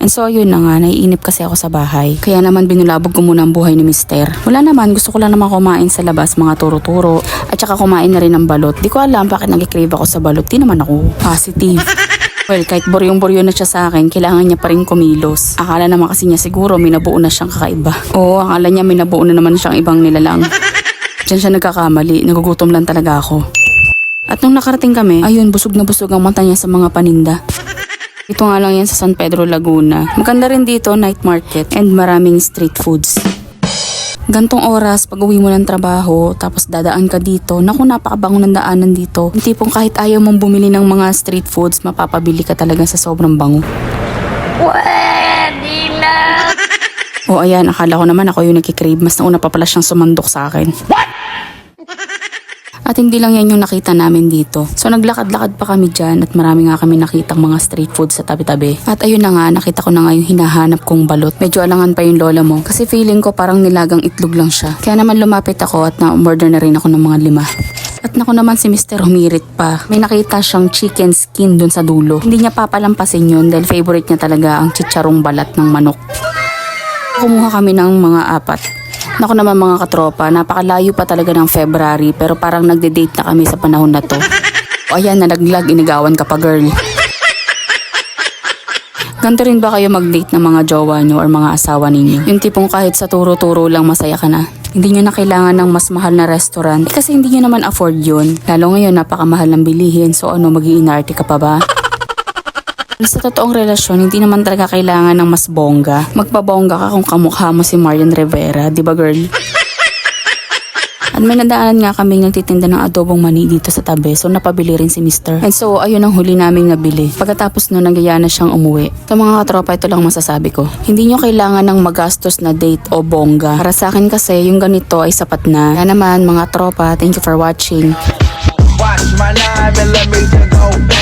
And so ayun na nga, naiinip kasi ako sa bahay. Kaya naman binulabog ko muna ang buhay ni Mister. Wala naman, gusto ko lang naman kumain sa labas, mga turo-turo. At saka kumain na rin ng balot. Di ko alam bakit nag-crave ako sa balot. Di naman ako positive. Well, kahit boryong-boryo na siya sa akin, kailangan niya pa rin kumilos. Akala naman kasi niya siguro may na siyang kakaiba. Oo, akala niya may nabuo na naman siyang ibang nilalang. Diyan siya nagkakamali, nagugutom lang talaga ako. At nung nakarating kami, ayun, busog na busog ang mata niya sa mga paninda. Ito nga lang yan sa San Pedro, Laguna. Maganda rin dito, night market and maraming street foods. Gantong oras, pag uwi mo ng trabaho, tapos dadaan ka dito, naku napakabango ng daanan dito. Yung tipong kahit ayaw mong bumili ng mga street foods, mapapabili ka talaga sa sobrang bango. O ayan, akala ko naman ako yung nagkikrave, mas nauna pa pala siyang sumandok sa akin. At hindi lang yan yung nakita namin dito. So naglakad-lakad pa kami dyan at marami nga kami nakitang mga street food sa tabi-tabi. At ayun na nga, nakita ko na nga yung hinahanap kong balot. Medyo alangan pa yung lola mo kasi feeling ko parang nilagang itlog lang siya. Kaya naman lumapit ako at na-order na rin ako ng mga lima. At naku naman si Mr. humirit pa. May nakita siyang chicken skin dun sa dulo. Hindi niya papalampasin yun dahil favorite niya talaga ang chicharong balat ng manok. Kumuha kami ng mga apat. Naku naman mga katropa, napakalayo pa talaga ng February pero parang nagde-date na kami sa panahon na to. O ayan, nalaglag, inigawan ka pa girl. Ganto rin ba kayo mag-date ng mga jowa nyo or mga asawa ninyo? Yung tipong kahit sa turo-turo lang masaya ka na. Hindi nyo na kailangan ng mas mahal na restaurant eh, kasi hindi nyo naman afford yun. Lalo ngayon napakamahal ng bilihin so ano inarte ka pa ba? Sa totoong relasyon, hindi naman talaga kailangan ng mas bongga. Magpabongga ka kung kamukha mo si Marian Rivera, di ba girl? At may nadaanan nga kami nagtitinda ng adobong mani dito sa tabi so napabili rin si Mr. And so ayun ang huli naming nabili. Pagkatapos nun nagaya na siyang umuwi. Sa mga katropa ito lang masasabi ko. Hindi nyo kailangan ng magastos na date o bongga. Para sa akin kasi yung ganito ay sapat na. Kaya naman mga tropa, thank you for watching. Watch my nine millimeter go back.